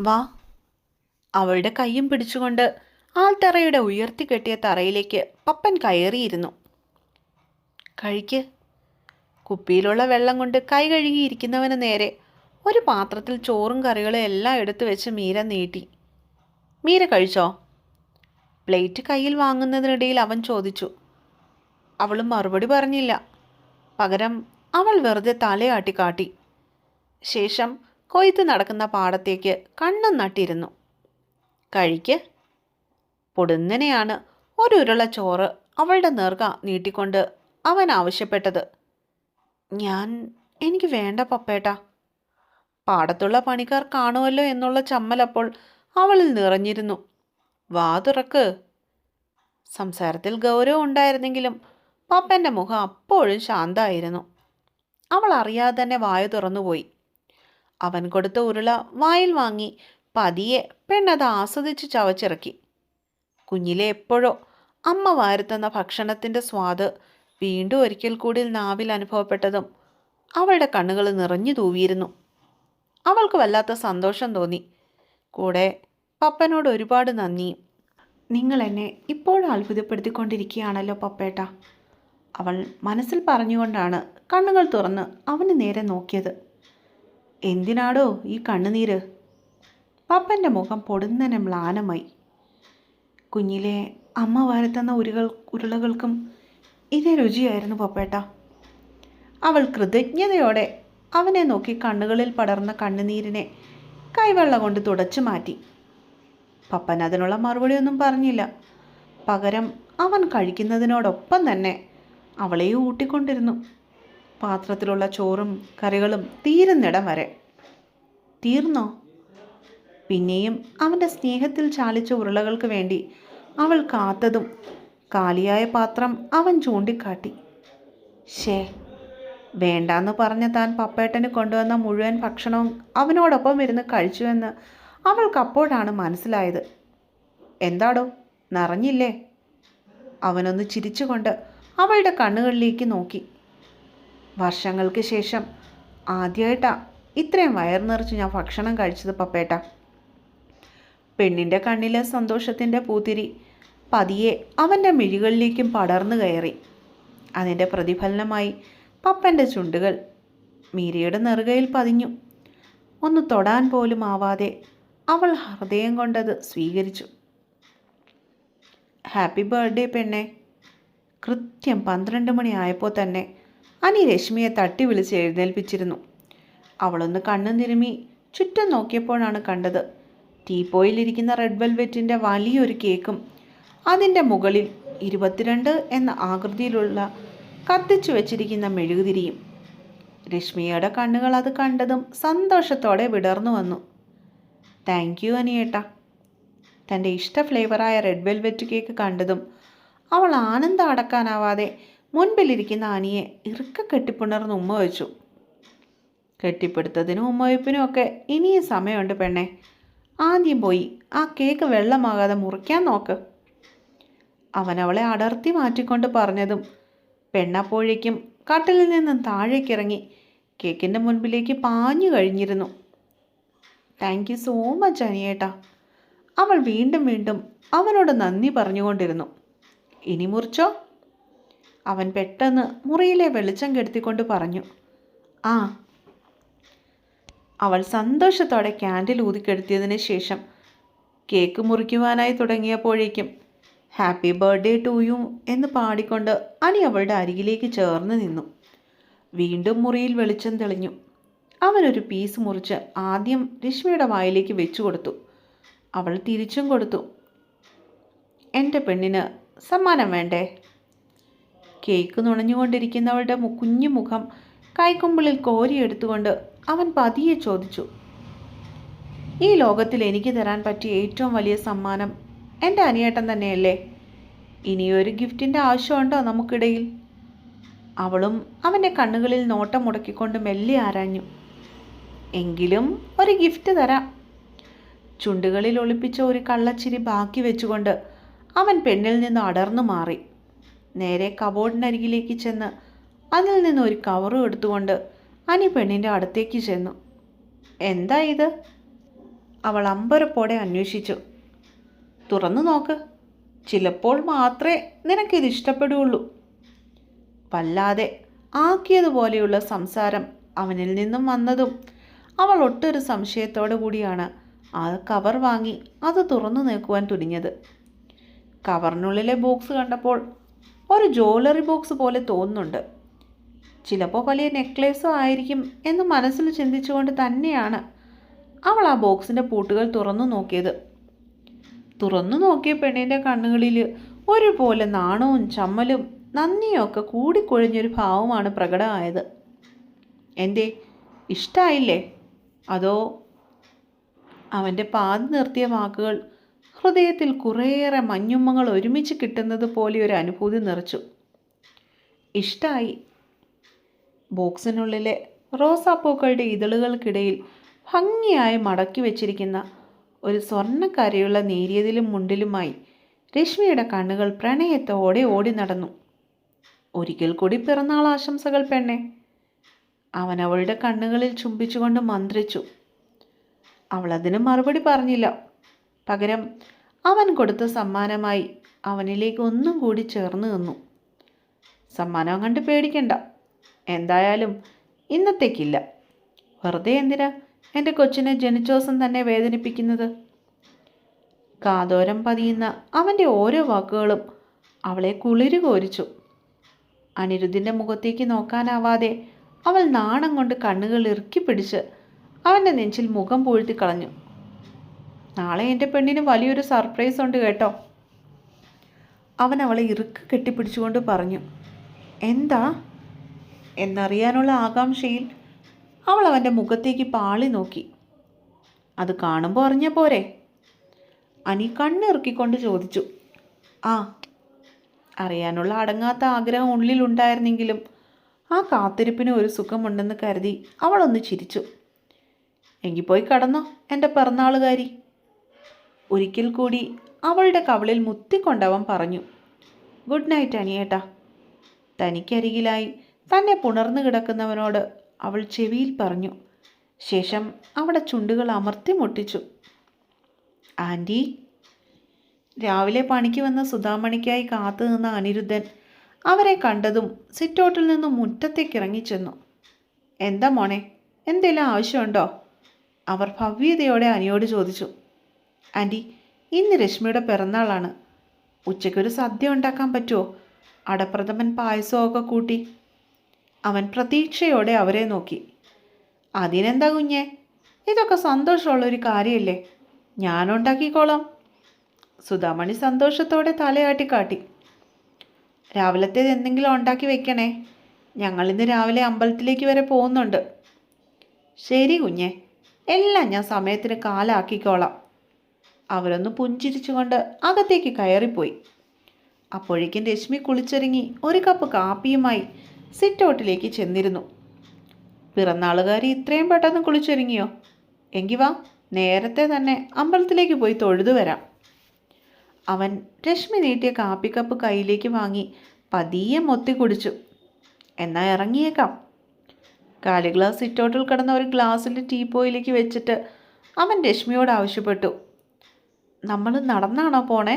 വാ. അവളുടെ കൈയും പിടിച്ചുകൊണ്ട് ആൾത്തറയുടെ ഉയർത്തി കെട്ടിയ തറയിലേക്ക് പപ്പൻ കയറിയിരുന്നു. കഴിക്ക്. കുപ്പിയിലുള്ള വെള്ളം കൊണ്ട് കൈ കഴുകിയിരിക്കുന്നവന് നേരെ ഒരു പാത്രത്തിൽ ചോറും കറികളും എല്ലാം എടുത്തു വെച്ച് മീര നീട്ടി. മീര കഴിച്ചോ? പ്ലേറ്റ് കയ്യിൽ വാങ്ങുന്നതിനിടയിൽ അവൻ ചോദിച്ചു. അവൾ മറുപടി പറഞ്ഞില്ല. പകരം അവൾ വെറുതെ തലയാട്ടി കാട്ടി. ശേഷം കൊയ്ത്ത് നടക്കുന്ന പാടത്തേക്ക് കണ്ണും നട്ടിരുന്നു. കഴിക്ക്. പൊടുന്നനെയാണ് ഒരുരുള ചോറ് അവളുടെ നേർക്ക നീട്ടിക്കൊണ്ട് അവൻ ആവശ്യപ്പെട്ടത്. ഞാൻ എനിക്ക് വേണ്ട പപ്പേട്ട. പാടത്തുള്ള പണിക്കാർ കാണുമല്ലോ എന്നുള്ള ചമ്മലപ്പോൾ അവളിൽ നിറഞ്ഞിരുന്നു. വാ തുറക്ക്. സംസാരത്തിൽ ഗൗരവം ഉണ്ടായിരുന്നെങ്കിലും പപ്പന്റെ മുഖം അപ്പോഴും ശാന്തായിരുന്നു. അവൾ അറിയാതെ തന്നെ വായു തുറന്നുപോയി. അവൻ കൊടുത്ത ഉരുള വായിൽ വാങ്ങി പതിയെ പെണ്ണത് ആസ്വദിച്ച് ചവച്ചിറക്കി. കുഞ്ഞിലെ എപ്പോഴോ അമ്മ വാരുത്തുന്ന ഭക്ഷണത്തിന്റെ സ്വാദ് വീണ്ടും ഒരിക്കൽ കൂടി നാവിൽ അനുഭവപ്പെട്ടതും അവളുടെ കണ്ണുകൾ നിറഞ്ഞു തൂവിയിരുന്നു. അവൾക്ക് വല്ലാത്ത സന്തോഷം തോന്നി. കൂടെ പപ്പനോട് ഒരുപാട് നന്ദി. നിങ്ങൾ എന്നെ ഇപ്പോഴും അത്ഭുതപ്പെടുത്തിക്കൊണ്ടിരിക്കുകയാണല്ലോ പപ്പേട്ട. അവൾ മനസ്സിൽ പറഞ്ഞുകൊണ്ടാണ് കണ്ണുകൾ തുറന്ന് അവന് നേരെ നോക്കിയത്. എന്തിനാടോ ഈ കണ്ണുനീര്? പപ്പന്റെ മുഖം പൊടുന്നനെ മ്ലാനമായി. കുഞ്ഞിലെ അമ്മ വരത്തുന്ന ഉരുകൾ ഉരുളകൾക്കും ഇതേ രുചിയായിരുന്നു പപ്പേട്ട. അവൾ കൃതജ്ഞതയോടെ അവനെ നോക്കി കണ്ണുകളിൽ പടർന്ന കണ്ണുനീരിനെ കൈവെള്ള കൊണ്ട് തുടച്ചു മാറ്റി. പപ്പൻ അതിനുള്ള മറുപടിയൊന്നും പറഞ്ഞില്ല. പകരം അവൻ കഴിക്കുന്നതിനോടൊപ്പം തന്നെ അവളെയും ഊട്ടിക്കൊണ്ടിരുന്നു. പാത്രത്തിലുള്ള ചോറും കറികളും തീരുന്നിടം വരെ. തീർന്നോ? പിന്നെയും അവന്റെ സ്നേഹത്തിൽ ചാലിച്ച ഉരുളകൾക്ക് വേണ്ടി അവൾ കാത്തതും കാലിയായ പാത്രം അവൻ ചൂണ്ടിക്കാട്ടി. ഷേ വേണ്ടാന്ന് പറഞ്ഞ താൻ പപ്പേട്ടന് കൊണ്ടുവന്ന മുഴുവൻ ഭക്ഷണവും അവനോടൊപ്പം ഇരുന്ന് കഴിച്ചുവെന്ന് അവൾക്കപ്പോഴാണ് മനസ്സിലായത്. എന്താടോ നിറഞ്ഞില്ലേ? അവനൊന്ന് ചിരിച്ചുകൊണ്ട് അവളുടെ കണ്ണുകളിലേക്ക് നോക്കി. വർഷങ്ങൾക്ക് ശേഷം ആദ്യമായിട്ടാ ഇത്രയും വയർ നിറച്ച് ഞാൻ ഭക്ഷണം കഴിച്ചത് പപ്പേട്ട. പെണ്ണിന്റെ കണ്ണിലെ സന്തോഷത്തിന്റെ പൂത്തിരി പതിയെ അവന്റെ മിഴികളിലേക്കും പടർന്നു കയറി. അതിന്റെ പ്രതിഫലനമായി പപ്പന്റെ ചുണ്ടുകൾ മീരയുടെ നെറുകയിൽ പതിഞ്ഞു. ഒന്ന് തൊടാൻ പോലും ആവാതെ അവൾ ഹൃദയം കൊണ്ടത് സ്വീകരിച്ചു. ഹാപ്പി ബർത്ത്ഡേ പെണ്ണെ. കൃത്യം പന്ത്രണ്ട് മണിയായപ്പോൾ തന്നെ അനി രശ്മിയെ തട്ടി വിളിച്ച് എഴുന്നേൽപ്പിച്ചിരുന്നു. അവളൊന്ന് കണ്ണു നിരുമി ചുറ്റും നോക്കിയപ്പോഴാണ് കണ്ടത് ടീപ്പോയിലിരിക്കുന്ന റെഡ് വെൽവെറ്റിന്റെ വലിയൊരു കേക്കും അതിന്റെ മുകളിൽ ഇരുപത്തിരണ്ട് എന്ന ആകൃതിയിലുള്ള കത്തിച്ചു വെച്ചിരിക്കുന്ന മെഴുകുതിരിയും. രശ്മിയുടെ കണ്ണുകൾ അത് കണ്ടതും സന്തോഷത്തോടെ വിടർന്നു വന്നു. താങ്ക് യു അനിയേട്ടാ. തന്റെ ഇഷ്ട ഫ്ലേവറായ റെഡ് വെൽവെറ്റ് കേക്ക് കണ്ടതും അവൾ ആനന്ദം അടക്കാനാവാതെ മുൻപിലിരിക്കുന്ന അനിയെ ഇറുക്ക കെട്ടിപ്പുണർന്ന് ഉമ്മ വെച്ചു. കെട്ടിപ്പിടുത്തതിനും ഉമ്മവയ്പ്പിനും ഒക്കെ ഇനിയും സമയമുണ്ട് പെണ്ണെ. ആദ്യം പോയി ആ കേക്ക് വെള്ളമാകാതെ മുറിക്കാൻ നോക്ക്. അവൻ അവളെ അടർത്തി മാറ്റിക്കൊണ്ട് പറഞ്ഞതും പെണ്ണപ്പോഴേക്കും കട്ടിലിൽ നിന്നും താഴേക്കിറങ്ങി കേക്കിന്റെ മുൻപിലേക്ക് പാഞ്ഞു കഴിഞ്ഞിരുന്നു. താങ്ക് യു സോ മച്ച് അനിയേട്ടാ. അവൾ വീണ്ടും വീണ്ടും അവനോട് നന്ദി പറഞ്ഞുകൊണ്ടിരുന്നു. ഇനി മുറിച്ചോ? അവൻ പെട്ടെന്ന് മുറിയിലെ വെളിച്ചം കെടുത്തിക്കൊണ്ട് പറഞ്ഞു ആ. അവൾ സന്തോഷത്തോടെ ക്യാൻഡിൽ ഊതിക്കെടുത്തിയതിന് ശേഷം കേക്ക് മുറിക്കുവാനായി തുടങ്ങിയപ്പോഴേക്കും ഹാപ്പി ബർത്ത്ഡേ ടു യു എന്ന് പാടിക്കൊണ്ട് അനി അവളുടെ അരികിലേക്ക് ചേർന്ന് നിന്നു. വീണ്ടും മുറിയിൽ വെളിച്ചം തെളിഞ്ഞു. അവനൊരു പീസ് മുറിച്ച് ആദ്യം രശ്മിയുടെ വായിലേക്ക് വെച്ചു കൊടുത്തു. അവൾ തിരിച്ചും കൊടുത്തു എന്റെ പെണ്ണിന് സമ്മാനം വേണ്ടേ? കേക്ക് നുണഞ്ഞുകൊണ്ടിരിക്കുന്നവളുടെ കുഞ്ഞു മുഖം കൈക്കുമ്പിളിൽ കോരിയെടുത്തുകൊണ്ട് അവൻ പതിയെ ചോദിച്ചു ഈ ലോകത്തിൽ എനിക്ക് തരാൻ പറ്റിയ ഏറ്റവും വലിയ സമ്മാനം എന്റെ അനിയേട്ടൻ തന്നെയല്ലേ? ഇനിയൊരു ഗിഫ്റ്റിന്റെ ആവശ്യമുണ്ടോ നമുക്കിടയിൽ? അവളും അവന്റെ കണ്ണുകളിൽ നോട്ടം മുടക്കിക്കൊണ്ട് മെല്ലെ ആരാഞ്ഞു എങ്കിലും ഒരു ഗിഫ്റ്റ് തരാം. ചുണ്ടുകളിൽ ഒളിപ്പിച്ച ഒരു കള്ളച്ചിരി ബാക്കി വെച്ചുകൊണ്ട് അവൻ പെണ്ണിൽ നിന്ന് അടർന്നു മാറി. നേരെ കബോർഡിനരികിലേക്ക് ചെന്ന് അതിൽ നിന്ന് ഒരു കവറും എടുത്തുകൊണ്ട് അനി പെണ്ണിന്റെ അടുത്തേക്ക് ചെന്നു. എന്താ ഇത്? അവൾ അമ്പരപ്പോടെ അന്വേഷിച്ചു. തുറന്നു നോക്ക്. ചിലപ്പോൾ മാത്രമേ നിനക്കിത് ഇഷ്ടപ്പെടുകയുള്ളൂ. വല്ലാതെ ആക്കിയതുപോലെയുള്ള സംസാരം അവനിൽ നിന്നും വന്നതും അവൾ ഒട്ടൊരു സംശയത്തോടു കൂടിയാണ് ആ കവർ വാങ്ങി അത് തുറന്നു നോക്കുവാൻ തുനിഞ്ഞത് കവറിനുള്ളിലെ ബോക്സ് കണ്ടപ്പോൾ ഒരു ജ്വല്ലറി ബോക്സ് പോലെ തോന്നുന്നുണ്ട്. ചിലപ്പോൾ വലിയ നെക്ലേസോ ആയിരിക്കും എന്ന് മനസ്സിൽ ചിന്തിച്ചുകൊണ്ട് തന്നെയാണ് അവൾ ആ ബോക്സിന്റെ പൂട്ടുകൾ തുറന്നു നോക്കിയത്. തുറന്നു നോക്കിയ പെണ്ണിന്റെ കണ്ണുകളിൽ ഒരുപോലെ നാണവും ചമ്മലും നന്ദിയൊക്കെ കൂടിക്കൊഴിഞ്ഞൊരു ഭാവമാണ് പ്രകടമായത്. എന്റെ ഇഷ്ടമായില്ലേ അതോ? അവന്റെ പാതി നിർത്തിയ വാക്കുകൾ ഹൃദയത്തിൽ കുറേയേറെ മഞ്ഞുമ്മങ്ങൾ ഒരുമിച്ച് കിട്ടുന്നത് പോലെ ഒരു അനുഭൂതി നിറച്ചു. ഇഷ്ടായി. ബോക്സിനുള്ളിലെ റോസാപ്പൂക്കളുടെ ഇതളുകൾക്കിടയിൽ ഭംഗിയായി മടക്കി വെച്ചിരിക്കുന്ന ഒരു സ്വർണക്കരയുള്ള നേരിയതിലും മുണ്ടിലുമായി രശ്മിയുടെ കണ്ണുകൾ പ്രണയത്തോടെ ഓടി നടന്നു. ഒരിക്കൽ കൂടി പിറന്നാൾ ആശംസകൾ പെണ്ണെ അവൻ അവളുടെ കണ്ണുകളിൽ ചുംബിച്ചുകൊണ്ട് മന്ത്രിച്ചു. അവളതിന് മറുപടി പറഞ്ഞില്ല. പകരം അവൻ കൊടുത്ത സമ്മാനമായി അവനിലേക്ക് ഒന്നും കൂടി ചേർന്ന് നിന്നു. സമ്മാനം കണ്ട് പേടിക്കണ്ട. എന്തായാലും ഇന്നത്തേക്കില്ല. വെറുതെ എന്തിനാ എന്റെ കൊച്ചിനെ ജനിച്ചോസം തന്നെ വേദനിപ്പിക്കുന്നത്? കാതോരം പതിയുന്ന അവന്റെ ഓരോ വാക്കുകളും അവളെ കുളിരു കോരിച്ചു. അനിരുദ്ധിന്റെ മുഖത്തേക്ക് നോക്കാനാവാതെ അവൾ നാണം കൊണ്ട് കണ്ണുകൾ ഇറുക്കി പിടിച്ച് അവന്റെ നെഞ്ചിൽ മുഖം പൂഴ്ത്തി കളഞ്ഞു. നാളെ എന്റെ പെണ്ണിന് വലിയൊരു സർപ്രൈസ് ഉണ്ട് കേട്ടോ. അവൻ അവളെ ഇറുക്ക് കെട്ടിപ്പിടിച്ചുകൊണ്ട് പറഞ്ഞു എന്താ? എന്നറിയാനുള്ള ആകാംക്ഷയിൽ അവൾ അവന്റെ മുഖത്തേക്ക് പാളി നോക്കി. അത് കാണുമ്പോൾ അറിഞ്ഞ പോരെ? അനി കണ്ണിറുക്കിക്കൊണ്ട് ചോദിച്ചു ആ അറിയാനുള്ള അടങ്ങാത്ത ആഗ്രഹം ഉള്ളിലുണ്ടായിരുന്നെങ്കിലും ആ കാത്തിരിപ്പിന് ഒരു സുഖമുണ്ടെന്ന് കരുതി അവളൊന്ന് ചിരിച്ചു. എങ്കിൽ പോയി കടന്നോ എന്റെ പിറന്നാളുകാരി. ഒരിക്കൽ കൂടി അവളുടെ കവളിൽ മുത്തിക്കൊണ്ടവൻ പറഞ്ഞു ഗുഡ് നൈറ്റ് അനിയേട്ടാ. തനിക്കരികിലായി തന്നെ പുണർന്നു കിടക്കുന്നവനോട് അവൾ ചെവിയിൽ പറഞ്ഞു ശേഷം അവിടെ ചുണ്ടുകൾ അമർത്തി മുട്ടിച്ചു. ആന്റി രാവിലെ പണിക്ക് വന്ന സുധാമണിക്കായി കാത്തു നിന്ന അനിരുദ്ധൻ അവരെ കണ്ടതും സിറ്റോട്ടിൽ നിന്നും മുറ്റത്തേക്ക് ഇറങ്ങിച്ചെന്നു. എന്താ മോനെ എന്തെങ്കിലും ആവശ്യമുണ്ടോ? അവർ ഭവ്യതയോടെ അനിയോട് ചോദിച്ചു. ആന്റി ഇന്ന് രശ്മിയുടെ പിറന്നാളാണ്. ഉച്ചയ്ക്കൊരു സദ്യ ഉണ്ടാക്കാൻ പറ്റുമോ അടപ്രഥമൻ പായസമൊക്കെ കൂട്ടി. അവൻ പ്രതീക്ഷയോടെ അവരെ നോക്കി. അതിനെന്താ കുഞ്ഞെ? ഇതൊക്കെ സന്തോഷമുള്ളൊരു കാര്യമല്ലേ ഞാനുണ്ടാക്കിക്കോളാം. സുധാമണി സന്തോഷത്തോടെ തലയാട്ടി കാട്ടി. രാവിലത്തേത് എന്തെങ്കിലും ഉണ്ടാക്കി വെക്കണേ. ഞങ്ങളിന്ന് രാവിലെ അമ്പലത്തിലേക്ക് വരെ പോകുന്നുണ്ട്. ശരി കുഞ്ഞെ എല്ലാം ഞാൻ സമയത്തിന് കാലാക്കിക്കോളാം. അവരൊന്ന് പുഞ്ചിരിച്ചുകൊണ്ട് അകത്തേക്ക് കയറിപ്പോയി. അപ്പോഴേക്കും രശ്മി കുളിച്ചൊരുങ്ങി ഒരു കപ്പ് കാപ്പിയുമായി സിറ്റൗട്ടിലേക്ക് ചെന്നിരുന്നു. പിറന്നാളുകാരി ഇത്രയും പെട്ടെന്ന് കുളിച്ചൊരുങ്ങിയോ എങ്കി വാ നേരത്തെ തന്നെ അമ്പലത്തിലേക്ക് പോയി തൊഴുതു വരാം. അവൻ രശ്മി നീട്ടിയ കാപ്പിക്കപ്പ് കയ്യിലേക്ക് വാങ്ങി പതിയെ മൊത്തി കുടിച്ചു. എന്നാൽ ഇറങ്ങിയേക്കാം. കാലി ഗ്ലാസ് സിറ്റൗട്ടിൽ കിടന്ന ഒരു ഗ്ലാസ്സിൽ ടീപ്പോയിലേക്ക് വെച്ചിട്ട് അവൻ രശ്മിയോട് ആവശ്യപ്പെട്ടു. നമ്മൾ നടന്നാണോ പോണേ?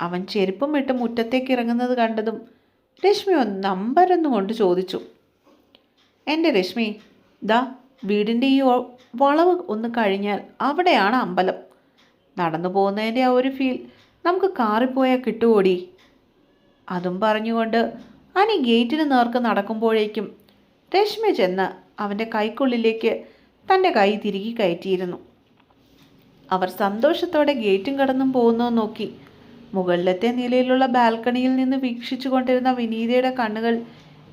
അവൻ ചെരുപ്പും ഇട്ട് മുറ്റത്തേക്ക് ഇറങ്ങുന്നത് കണ്ടതും രശ്മി ഒന്ന് നമ്പരൊന്നും കൊണ്ട് ചോദിച്ചു. എന്റെ രശ്മി ദാ വീടിന്റെ ഈ വളവ് ഒന്ന് കഴിഞ്ഞാൽ അവിടെയാണ് അമ്പലം. നടന്നു പോകുന്നതിന്റെ ആ ഒരു ഫീൽ നമുക്ക് കാറിൽ പോയാൽ കിട്ടുമോടി അതും പറഞ്ഞുകൊണ്ട് അനി ഗേറ്റിന് നേർക്ക് നടക്കുമ്പോഴേക്കും രശ്മി ചെന്ന് അവന്റെ കൈക്കുള്ളിലേക്ക് തന്റെ കൈ തിരികെ കയറ്റിയിരുന്നു. അവർ സന്തോഷത്തോടെ ഗേറ്റും കടന്നും പോകുന്നോ നോക്കി. മുകളിലത്തെ നിലയിലുള്ള ബാൽക്കണിയിൽ നിന്ന് വീക്ഷിച്ചു കൊണ്ടിരുന്ന വിനീതയുടെ കണ്ണുകൾ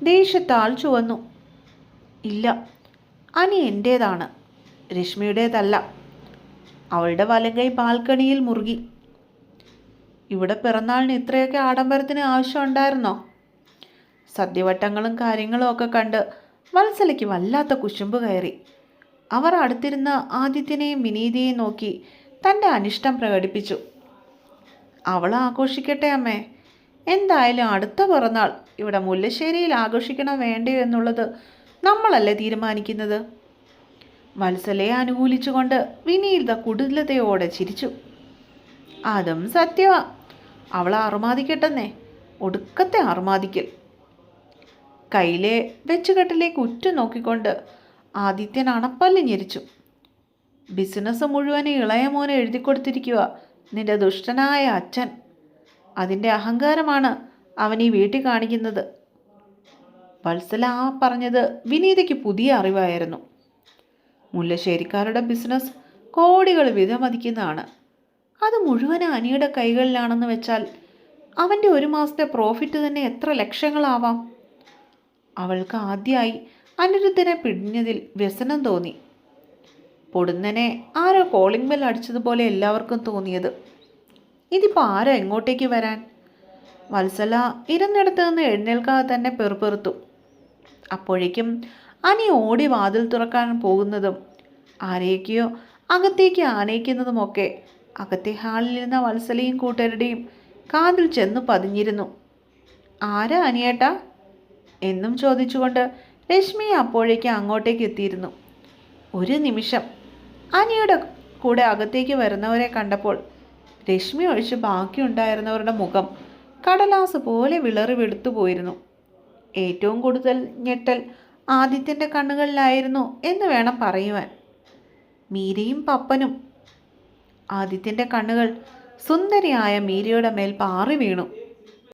ദേഷ്യത്താൽ ചുവന്നു. ഇല്ല അനി എന്റേതാണ് രശ്മിയുടേതല്ല. അവളുടെ വലങ്കൈ ബാൽക്കണിയിൽ മുറുകി. ഇവിടെ പിറന്നാളിന് ഇത്രയൊക്കെ ആഡംബരത്തിന് ആവശ്യമുണ്ടായിരുന്നോ? സദ്യവട്ടങ്ങളും കാര്യങ്ങളും ഒക്കെ കണ്ട് വത്സലയ്ക്ക് വല്ലാത്ത കുശുമ്പ് കയറി. അവർ അടുത്തിരുന്ന് ആദിത്യനെയും വിനീതയെയും നോക്കി തന്റെ അനിഷ്ടം പ്രകടിപ്പിച്ചു. അവൾ ആഘോഷിക്കട്ടെ അമ്മേ. എന്തായാലും അടുത്ത പിറന്നാൾ ഇവിടെ മുല്ലശ്ശേരിയിൽ ആഘോഷിക്കണോ വേണ്ടയോ എന്നുള്ളത് നമ്മളല്ലേ തീരുമാനിക്കുന്നത്? വത്സലയെ അനുകൂലിച്ചുകൊണ്ട് വിനീത കുടിലതയോടെ ചിരിച്ചു. അതും സത്യമാ അവൾ അറുമാദിക്കട്ടെന്നേ ഒടുക്കത്തെ അറുമാദിക്കൽ കയ്യിലെ വെച്ചുകെട്ടിലേക്ക് ഉറ്റു നോക്കിക്കൊണ്ട് ആദിത്യൻ അണപ്പല്ല് ഞെരിച്ചു ബിസിനസ് മുഴുവൻ ഇളയ മോനെ എഴുതി കൊടുത്തിരിക്കുക. നിന്റെ ദുഷ്ടനായ അച്ഛൻ. അതിന്റെ അഹങ്കാരമാണ് അവൻ ഈ വീട്ടിൽ കാണിക്കുന്നത്. വത്സല ആ പറഞ്ഞത് വിനീതയ്ക്ക് പുതിയ അറിവായിരുന്നു. മുല്ലശ്ശേരിക്കാരുടെ ബിസിനസ് കോടികൾ വിധമതിക്കുന്നതാണ് അത് മുഴുവൻ അനിയുടെ കൈകളിലാണെന്ന് വെച്ചാൽ അവന്റെ ഒരു മാസത്തെ പ്രോഫിറ്റ് തന്നെ എത്ര ലക്ഷങ്ങളാവാം. അവൾക്ക് ആദ്യമായി അനിരുദ്ധനെ പിടിഞ്ഞതിൽ വ്യസനം തോന്നി. പൊടുന്നനെ ആരോ കോളിംഗ് ബെൽ അടിച്ചതുപോലെ എല്ലാവർക്കും തോന്നിയത്. ഇതിപ്പോൾ ആരാ എങ്ങോട്ടേക്ക് വരാൻ? വത്സല ഇരുന്നിടത്ത് നിന്ന് എഴുന്നേൽക്കാതെ തന്നെ പെറുപെറുത്തു. അപ്പോഴേക്കും അനി ഓടി വാതിൽ തുറക്കാൻ പോകുന്നതും ആരെയൊക്കെയോ അകത്തേക്ക് ആനയിക്കുന്നതുമൊക്കെ അകത്തെ ഹാളിലിരുന്ന വത്സലയും കൂട്ടരുടെയും കാതിൽ ചെന്ന് പതിഞ്ഞിരുന്നു. ആരാ അനിയേട്ടാ? എന്നും ചോദിച്ചുകൊണ്ട് രശ്മി അപ്പോഴേക്ക് അങ്ങോട്ടേക്ക് എത്തിയിരുന്നു. ഒരു നിമിഷം. അനിയുടെ കൂടെ അകത്തേക്ക് വരുന്നവരെ കണ്ടപ്പോൾ രശ്മി ഒഴിച്ച് ബാക്കിയുണ്ടായിരുന്നവരുടെ മുഖം കടലാസ് പോലെ വിളറി വെളുത്തു പോയിരുന്നു. ഏറ്റവും കൂടുതൽ ഞെട്ടൽ ആദിത്യന്റെ കണ്ണുകളിലായിരുന്നു എന്ന് വേണം പറയുവാൻ. മീരയും പപ്പനും. ആദിത്യന്റെ കണ്ണുകൾ സുന്ദരിയായ മീരയുടെ മേൽ പാറി വീണു.